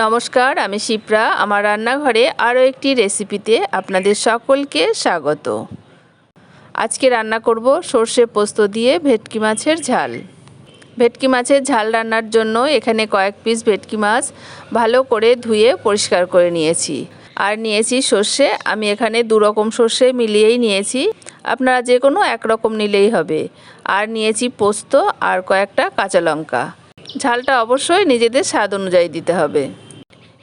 নমস্কার, আমি শিপ্রা। আমার রান্নাঘরে আরও একটি রেসিপিতে আপনাদের সকলকে স্বাগত। আজকে রান্না করব সর্ষে পোস্ত দিয়ে ভেটকি মাছের ঝাল। ভেটকি মাছের ঝাল রান্নার জন্য এখানে কয়েক পিস ভেটকি মাছ ভালো করে ধুয়ে পরিষ্কার করে নিয়েছি। আর নিয়েছি সর্ষে, আমি এখানে দু রকম সর্ষে মিলিয়েই নিয়েছি। আপনারা যে কোনো একরকম নিলেই হবে। আর নিয়েছি পোস্ত আর কয়েকটা কাঁচা লঙ্কা। ঝালটা অবশ্যই নিজেদের স্বাদ অনুযায়ী দিতে হবে।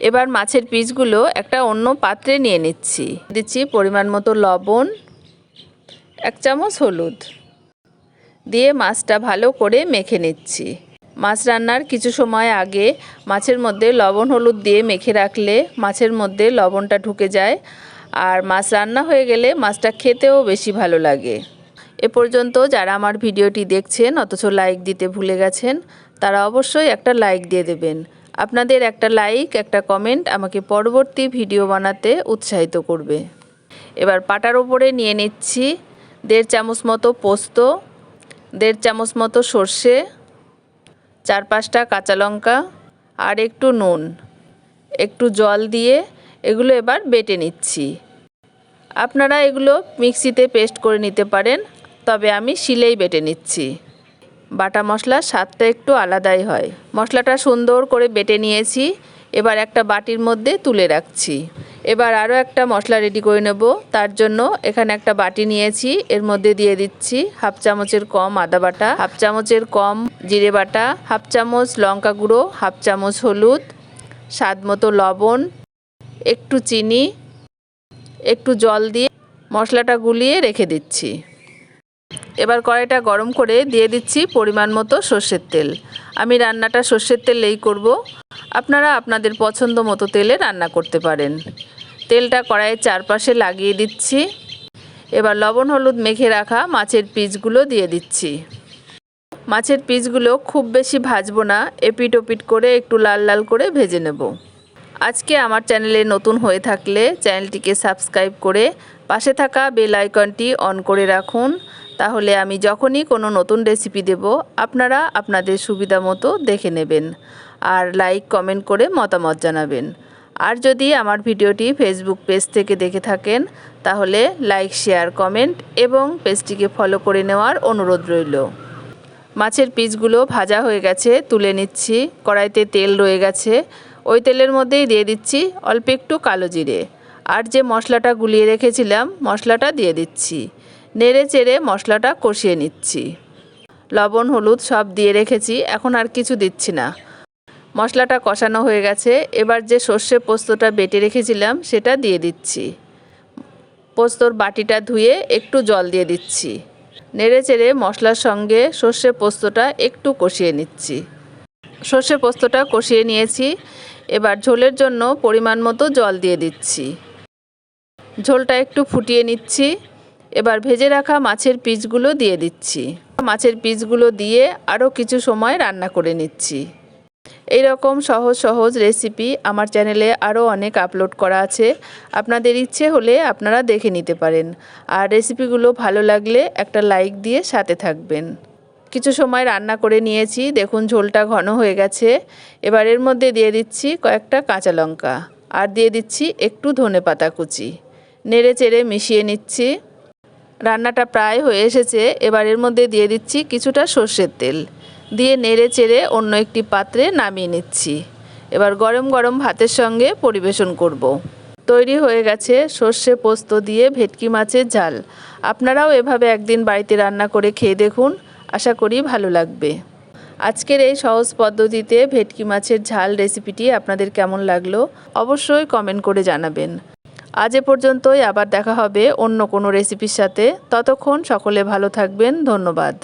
এবার মাছের পিসগুলো একটা অন্য পাত্রে নিয়ে নিচ্ছি। দিচ্ছি পরিমাণ মতো লবণ, এক চামচ হলুদ। দিয়ে মাছটা ভালো করে মেখে নিচ্ছি। মাছ রান্নার কিছু সময় আগে মাছের মধ্যে লবণ হলুদ দিয়ে মেখে রাখলে মাছের মধ্যে লবণটা ঢুকে যায় আর মাছ রান্না হয়ে গেলে মাছটা খেতেও বেশি ভালো লাগে। এ পর্যন্ত যারা আমার ভিডিওটি দেখছেন, অথচ লাইক দিতে ভুলে গেছেন, তারা অবশ্যই একটা লাইক দিয়ে দেবেন। আপনাদের একটা লাইক একটা কমেন্ট আমাকে পরবর্তী ভিডিও বানাতে উৎসাহিত করবে। এবার পাটার ওপরে নিয়ে নিচ্ছি দেড় চামচ মতো পোস্ত, দেড় চামচ মতো সর্ষে, চার পাঁচটা কাঁচা লঙ্কা আর একটু নুন। একটু জল দিয়ে এগুলো এবার বেটে নিচ্ছি। আপনারা এগুলো মিক্সিতে পেস্ট করে নিতে পারেন, তবে আমি শিলেই বেটে নিচ্ছি। বাটা মশলার স্বাদটা একটু আলাদাই হয়। মশলাটা সুন্দর করে বেটে নিয়েছি, এবার একটা বাটির মধ্যে তুলে রাখছি। এবার আরও একটা মশলা রেডি করে নেব, তার জন্য এখানে একটা বাটি নিয়েছি, এর মধ্যে দিয়ে দিচ্ছি হাফ চামচের কম আদা বাটা, হাফ চামচের কম জিরে বাটা, হাফ চামচ লঙ্কা গুঁড়ো, হাফ চামচ হলুদ, স্বাদ মতো লবণ, একটু চিনি, একটু জল দিয়ে মশলাটা গুলিয়ে রেখে দিচ্ছি। এবার কড়াইটা গরম করে দিয়ে দিচ্ছি পরিমাণ মতো সর্ষের তেল। আমি রান্নাটা সর্ষের তেলেই করব। আপনারা আপনাদের পছন্দ মতো তেলে রান্না করতে পারেন। তেলটা কড়াইয়ের চারপাশে লাগিয়ে দিচ্ছি। এবার লবণ, হলুদ মেখে রাখা মাছের পিসগুলো দিয়ে দিচ্ছি। মাছের পিসগুলো খুব বেশি ভাজবো না, এপিট ওপিট করে একটু লাল লাল করে ভেজে নেব। আজকে আমার চ্যানেলে নতুন হয়ে থাকলে চ্যানেলটিকে সাবস্ক্রাইব করে পাশে থাকা বেল আইকনটি অন করে রাখুন। তাহলে আমি যখনই কোনো নতুন রেসিপি দেব, আপনারা আপনাদের সুবিধা মতো দেখে নেবেন। আর লাইক কমেন্ট করে মতামত জানাবেন। আর যদি আমার ভিডিওটি ফেসবুক পেজ থেকে দেখে থাকেন, তাহলে লাইক শেয়ার কমেন্ট এবং পেজটিকে ফলো করে নেওয়ার অনুরোধ রইল। মাছের পিসগুলো ভাজা হয়ে গেছে, তুলে নিচ্ছি। কড়াইতে তেল রয়ে গেছে। ওই তেলের মধ্যেই দিয়ে দিচ্ছি অল্প একটু কালো জিরে। আর যে মশলাটা গুলিয়ে রেখেছিলাম, মশলাটা দিয়ে দিচ্ছি। নেড়ে চেড়ে মশলাটা কষিয়ে নিচ্ছি। লবণ, হলুদ সব দিয়ে রেখেছি, এখন আর কিছু দিচ্ছি না। মশলাটা কষানো হয়ে গেছে, এবার যে সর্ষে পোস্তটা বেটে রেখেছিলাম, সেটা দিয়ে দিচ্ছি। পোস্তর বাটিটা ধুয়ে একটু জল দিয়ে দিচ্ছি। নেড়ে চেড়ে মশলার সঙ্গে সর্ষে পোস্তটা একটু কষিয়ে নিচ্ছি। সর্ষে পোস্তটা কষিয়ে নিয়েছি, এবার ঝোলের জন্য পরিমাণ মতো জল দিয়ে দিচ্ছি। ঝোলটা একটু ফুটিয়ে নিচ্ছি। এবার ভেজে রাখা মাছের পিসগুলো দিয়ে দিচ্ছি। মাছের পিসগুলো দিয়ে আরও কিছু সময় রান্না করে নিচ্ছি। এই রকম সহজ সহজ রেসিপি আমার চ্যানেলে আরও অনেক আপলোড করা আছে। আপনাদের ইচ্ছে হলে আপনারা দেখে নিতে পারেন। আর রেসিপিগুলো ভালো লাগলে একটা লাইক দিয়ে সাথে থাকবেন। কিছু সময় রান্না করে নিয়েছি। দেখুন ঝোলটা ঘন হয়ে গেছে। এবার এর মধ্যে দিয়ে দিচ্ছি কয়েকটা কাঁচা লঙ্কা। আর দিয়ে দিচ্ছি একটু ধনে পাতা কুচি। নেড়ে চেড়ে মিশিয়ে নিচ্ছি। রান্নাটা প্রায় হয়ে এসেছে। এবার এর মধ্যে দিয়ে দিচ্ছি কিছুটা সর্ষের তেল। দিয়ে নেড়ে চেড়ে অন্য একটি পাত্রে নামিয়ে নিচ্ছি। এবার গরম গরম ভাতের সঙ্গে পরিবেশন করব। তৈরি হয়ে গেছে সর্ষে পোস্ত দিয়ে ভেটকি মাছের ঝাল। আপনারাও এভাবে একদিন বাড়িতে রান্না করে খেয়ে দেখুন। আশা করি ভালো লাগবে। আজকের এই সহজ পদ্ধতিতে ভেটকি মাছের ঝাল রেসিপিটি আপনাদের কেমন লাগল অবশ্যই কমেন্ট করে জানাবেন। আজ এ পর্যন্তই, আবার দেখা হবে অন্য কোনো রেসিপির সাথে। ততক্ষণ সকলে ভালো থাকবেন। ধন্যবাদ।